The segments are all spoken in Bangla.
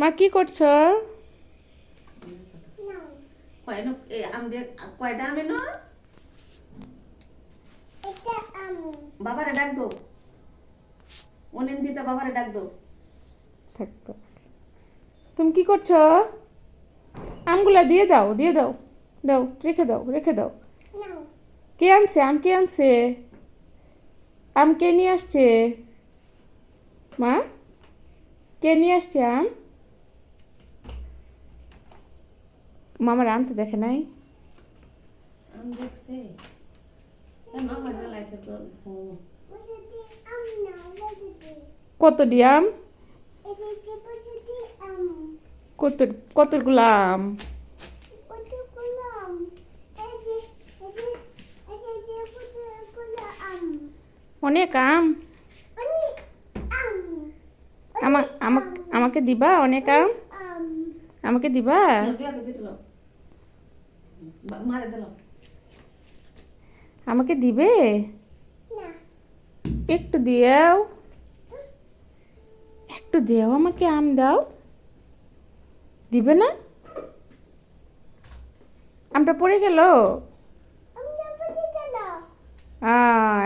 মা কি করছ? কয়নো কয়টা আমি না বাবারে ডাক দো। অনিন্দিতা বাবারে ডাক দো। থাকতো তুমি কি করছ? আমগুলা দিয়ে দাও দিয়ে দাও। দাও রেখে দাও রেখে দাও। কে আনছে? আম কে আনছে? আম কে নিয়ে আসছে? মা কে নিয়ে আসছে আম? মামার আনতে দেখে নাই? আম দেখছে। কেন আমার জ্বালাইছে তো হুম। কত ডিয়াম? কত কতগুলো আম? অনেক আম। আমা আমাকে আমাকে দিবা অনেক আম? আমাকে দিবা? আমাকে দিবে? একটু দিও একটু দেও আমাকে আম দাও। দিবে না? আমটা পড়ে গেল?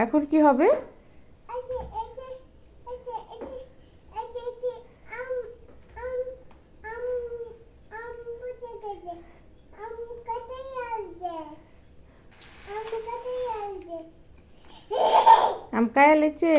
এখন কি হবে? આમ કાયલે છે